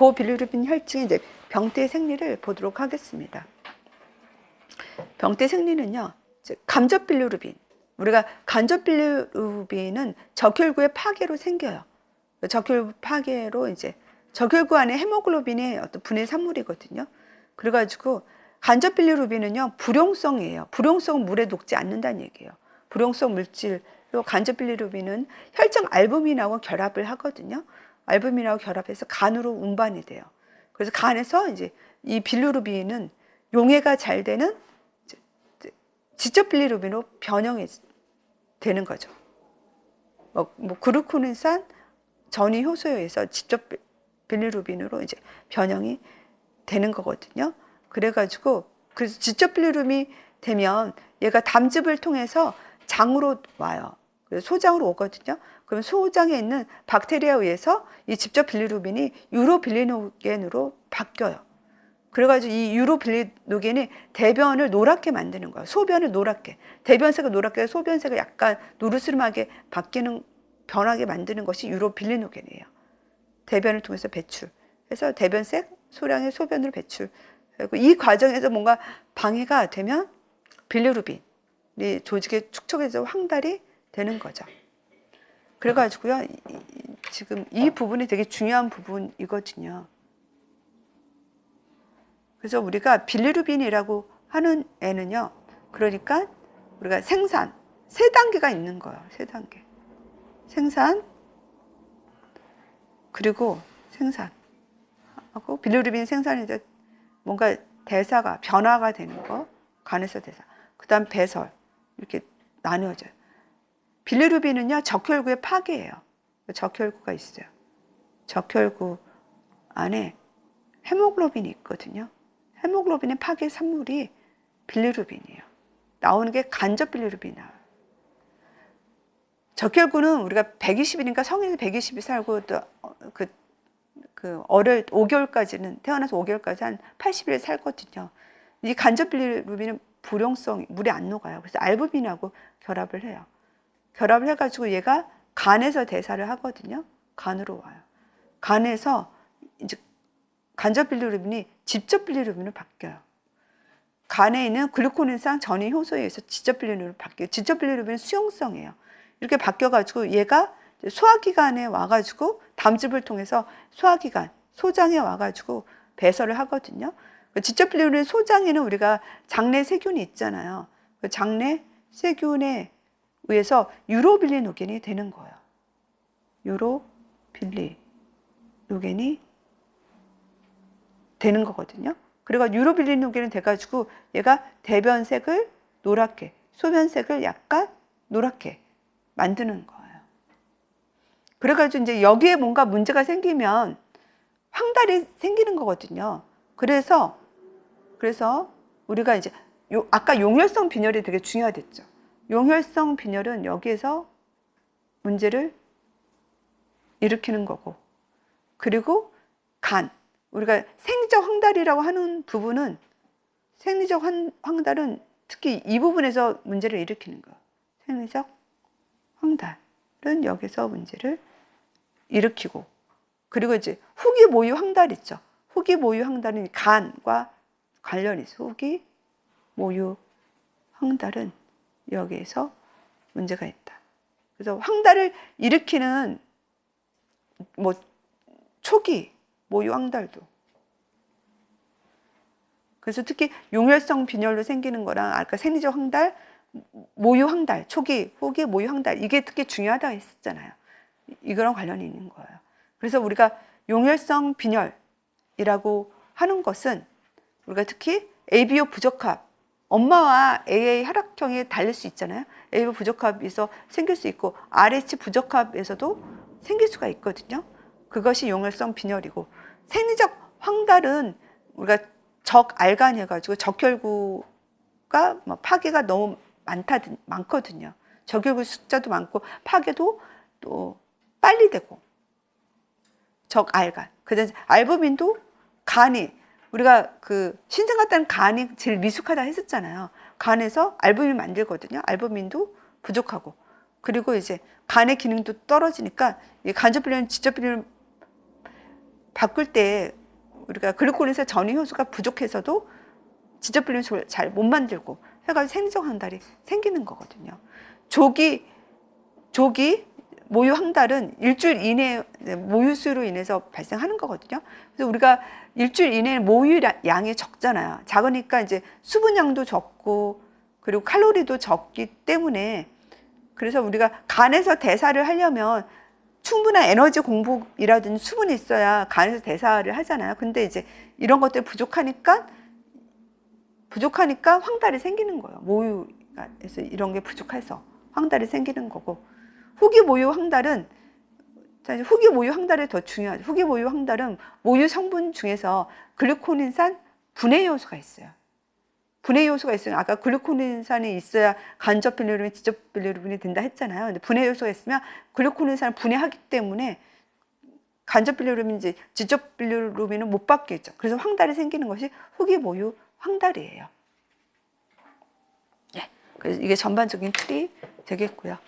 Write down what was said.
고빌루빈 혈증의 이제 병태 생리를 보도록 하겠습니다. 병태 생리는요, 빌루르빈. 우리가 간접 빌루르빈은 적혈구의 파괴로 생겨요. 적혈구 파괴로 이제 적혈구 안에 헤모글로빈의 어떤 분해 산물이거든요. 그래가지고 간접 빌루르빈은요 불용성이에요. 불용성은 물에 녹지 않는다는 얘기예요. 불용성 물질로 간접 빌루르빈은 혈장 알부민하고 결합을 하거든요. 알부민하고 결합해서 간으로 운반이 돼요. 그래서 간에서 이제 이 빌루르빈은 용해가 잘 되는 지적 빌루르빈으로 변형이 되는 거죠. 뭐, 뭐 그루코닌산 전이 효소에 의해서 직접 빌루르빈으로 이제 변형이 되는 거거든요. 그래가지고 그래서 직접 빌루름이 되면 얘가 담즙을 통해서 장으로 와요. 소장으로 오거든요. 그럼 소장에 있는 박테리아에 의해서 이 직접 빌루르빈이 유로빌리노겐으로 바뀌어요. 그래가지고 이 유로빌리노겐이 대변을 노랗게 만드는 거예요. 소변을 노랗게. 대변색을 노랗게, 소변색을 약간 노르스름하게 바뀌는, 변하게 만드는 것이 유로빌리노겐이에요. 대변을 통해서 배출. 그래서 대변색, 소량의 소변을 배출. 그리고 이 과정에서 뭔가 방해가 되면 빌루르빈이 조직에 축적해서 황달이 되는 거죠. 그래가지고요, 지금 이 부분이 되게 중요한 부분이거든요. 그래서 우리가 빌루르빈이라고 하는 애는요, 그러니까 우리가 생산, 세 단계가 있는 거예요. 세 단계. 생산, 그리고 생산. 하고 빌루르빈 생산이 이제 뭔가 대사가 변화가 되는 거 간에서 대사 그 다음 배설 이렇게 나누어져요 빌루르빈은요 적혈구의 파괴예요 적혈구가 있어요 적혈구 안에 헤모글로빈이 있거든요 헤모글로빈의 파괴 산물이 빌루르빈이에요 나오는 게 간접 빌루르빈이 나와요 적혈구는 우리가 120일인가 성인이 120일 살고 또 그 그 어릴 5개월까지는 태어나서 5개월까지 한 80일 살거든요. 이 간접 빌루빈은 불용성 물에 안 녹아요. 그래서 알부민하고 결합을 해요. 결합을 해가지고 얘가 간에서 대사를 하거든요. 간으로 와요. 간에서 이제 간접 빌루빈이 직접 빌루빈으로 바뀌어요. 간에 있는 글루코닌상 전이 효소에 의해서 직접 빌루빈으로 바뀌어요. 직접 빌루빈은 수용성이에요. 이렇게 바뀌어가지고 얘가 소화기관에 와가지고 담즙을 통해서 소화기관, 소장에 와가지고 배설을 하거든요. 직접 빌루빈 소장에는 우리가 장내 세균이 있잖아요. 그 장내 세균에 의해서 유로빌리노겐이 되는 거예요. 유로빌리노겐이 되는 거거든요. 그리고 유로빌리노겐이 돼가지고 얘가 대변색을 노랗게, 소변색을 약간 노랗게 만드는 거예요. 그래가지고 이제 여기에 뭔가 문제가 생기면 황달이 생기는 거거든요. 그래서 그래서 우리가 이제 요, 아까 용혈성 빈혈이 되게 중요하댔죠. 용혈성 빈혈은 여기에서 문제를 일으키는 거고 그리고 간 우리가 생리적 황달이라고 하는 부분은 생리적 황, 황달은 특히 이 부분에서 문제를 일으키는 거예요. 생리적 황달은 여기서 문제를 일으키고 그리고 이제 후기 모유 황달 있죠. 후기 모유 황달은 간과 관련이 있어. 후기 모유 황달은 여기에서 문제가 있다. 그래서 황달을 일으키는 뭐 초기 모유 황달도 그래서 특히 용혈성 빈혈로 생기는 거랑 아까 생리적 황달, 모유 황달, 초기, 후기 모유 황달 이게 특히 중요하다 했었잖아요. 이거랑 관련이 있는 거예요. 그래서 우리가 용혈성 빈혈이라고 하는 것은 우리가 특히 ABO 부적합, 엄마와 AA 혈액형이 달릴 수 있잖아요. ABO 부적합에서 생길 수 있고 RH 부적합에서도 생길 수가 있거든요. 그것이 용혈성 빈혈이고 생리적 황달은 우리가 적알간 해가지고 적혈구가 뭐 파괴가 너무 많다 많거든요. 적혈구 숫자도 많고 파괴도 또 빨리 되고 적알간 그다음 알부민도 간이 우리가 그 신생아때는 간이 제일 미숙하다 했었잖아요. 간에서 알부민 만들거든요. 알부민도 부족하고 그리고 이제 간의 기능도 떨어지니까 이 간접비련, 지접비련 바꿀 때 우리가 글루코린산 전이 효소가 부족해서도 지저분리를 잘못 만들고 해가지고 생리적 항달이 생기는 거거든요. 조기 조기 모유 항달은 일주일 이내 모유수로 인해서 발생하는 거거든요. 그래서 우리가 일주일 이내에 모유 양이 적잖아요. 작으니까 이제 수분량도 적고 그리고 칼로리도 적기 때문에 그래서 우리가 간에서 대사를 하려면 충분한 에너지 공복이라든지 수분이 있어야 간에서 대사를 하잖아요. 근데 이제 이런 것들이 부족하니까 부족하니까 황달이 생기는 거예요. 모유에서 이런 게 부족해서 황달이 생기는 거고 후기 모유 황달은 후기 모유 황달이 더 중요하죠. 후기 모유 황달은 모유 성분 중에서 글루코닌산 분해 요소가 있어요. 분해 요소가 있으면 아까 글루코닌산이 있어야 간접 빌리루빈, 지적 빌리루빈이 된다 했잖아요. 근데 분해 요소가 있으면 글루코닌산을 분해하기 때문에 간접 빌리루빈인지 지적 빌리루빈은 못 받겠죠. 그래서 황달이 생기는 것이 후기 모유 황달이에요. 예. 그래서 이게 전반적인 틀이 되겠고요.